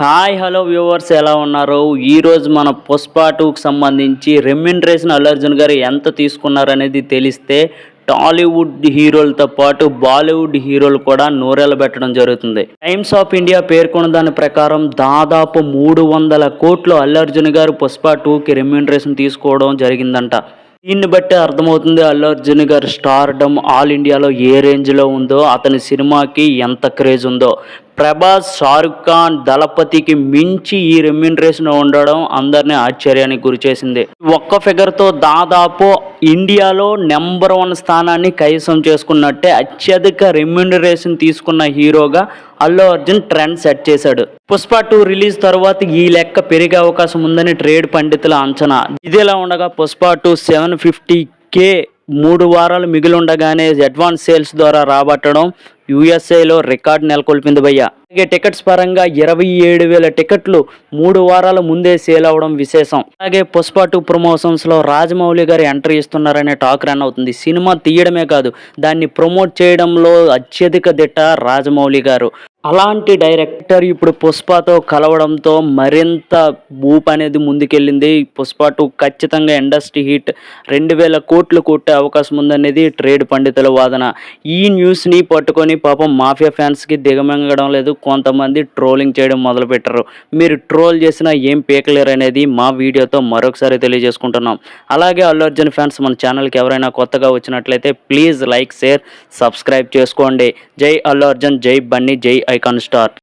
Hi hello viewers ఎలా ఉన్నారు? ఈరోజు మన పుష్ప టూకి సంబంధించి రెమ్యునరేషన్ అల్లు అర్జున్ గారు ఎంత తీసుకున్నారనేది తెలిస్తే టాలీవుడ్ హీరోలతో పాటు బాలీవుడ్ హీరోలు కూడా నూరేళ్ళు పెట్టడం జరుగుతుంది. టైమ్స్ ఆఫ్ ఇండియా పేర్కొన్న దాని ప్రకారం దాదాపు మూడు వందల కోట్లు అల్లు అర్జున్ గారు పుష్ప టూకి రెమ్యునరేషన్ తీసుకోవడం జరిగిందంట. దీన్ని బట్టి అర్థమవుతుంది అల్లు అర్జున్ గారి స్టార్డమ్ ఆల్ ఇండియాలో ఏ రేంజ్లో ఉందో అతని సినిమాకి ఎంత క్రేజ్ ఉందో. ప్రభాస్ షారుఖ్ ఖాన్ దళపతికి మించి ఈ రెమ్యునరేషన్ ఉండడం అందరినీ ఆశ్చర్యానికి గురిచేసింది ఒక్క ఫిగర్తో దాదాపు ఇండియాలో నెంబర్ వన్ స్థానాన్ని కైసం చేసుకున్నట్టే అత్యధిక రెమ్యునరేషన్ తీసుకున్న హీరోగా అల్లు అర్జున్ ట్రెండ్ సెట్ చేశాడు. పుష్ప టూ రిలీజ్ తర్వాత ఈ లెక్క పెరిగే అవకాశం ఉందని ట్రేడ్ పండితుల అంచనా. ఇదిలా ఉండగా పుష్ప టూ సెవెన్ ఫిఫ్టీ కే మూడు వారాలు మిగిలిండగానే అడ్వాన్స్ సేల్స్ ద్వారా రాబట్టడం యూఎస్ఏలో రికార్డ్ నెలకొల్పింది భయ్య. అలాగే టికెట్స్ పరంగా ఇరవై ఏడు వేల టికెట్లు మూడు వారాల ముందే సేల్ అవడం విశేషం. అలాగే పుష్ప టూ ప్రమోషన్స్లో రాజమౌళి గారు ఎంట్రీ ఇస్తున్నారనే టాక్ రన్ అవుతుంది. సినిమా తీయడమే కాదు దాన్ని ప్రమోట్ చేయడంలో అత్యధిక దిట్ట రాజమౌళి గారు. అలాంటి డైరెక్టర్ ఇప్పుడు పుష్పతో కలవడంతో మరింత బూప్ అనేది ముందుకెళ్ళింది. పుష్ప టూ ఖచ్చితంగా ఇండస్ట్రీ హిట్. రెండు వేల కోట్లు కొట్టే అవకాశం ఉందనేది ట్రేడ్ పండితుల వాదన. ఈ న్యూస్ని పట్టుకొని పాపం మాఫియా ఫ్యాన్స్కి దిగమంగడం లేదు. కొంతమంది ట్రోలింగ్ చేయడం మొదలుపెట్టారు. మీరు ట్రోల్ చేసినా ఏం పీకలేరు అనేది మా వీడియోతో మరొకసారి తెలియజేసుకుంటున్నాం. అలాగే అల్లు అర్జున్ ఫ్యాన్స్ మన ఛానల్కి ఎవరైనా కొత్తగా వచ్చినట్లయితే ప్లీజ్ లైక్ షేర్ సబ్స్క్రైబ్ చేసుకోండి. జై అల్లు అర్జున్ జై బన్నీ జై icon star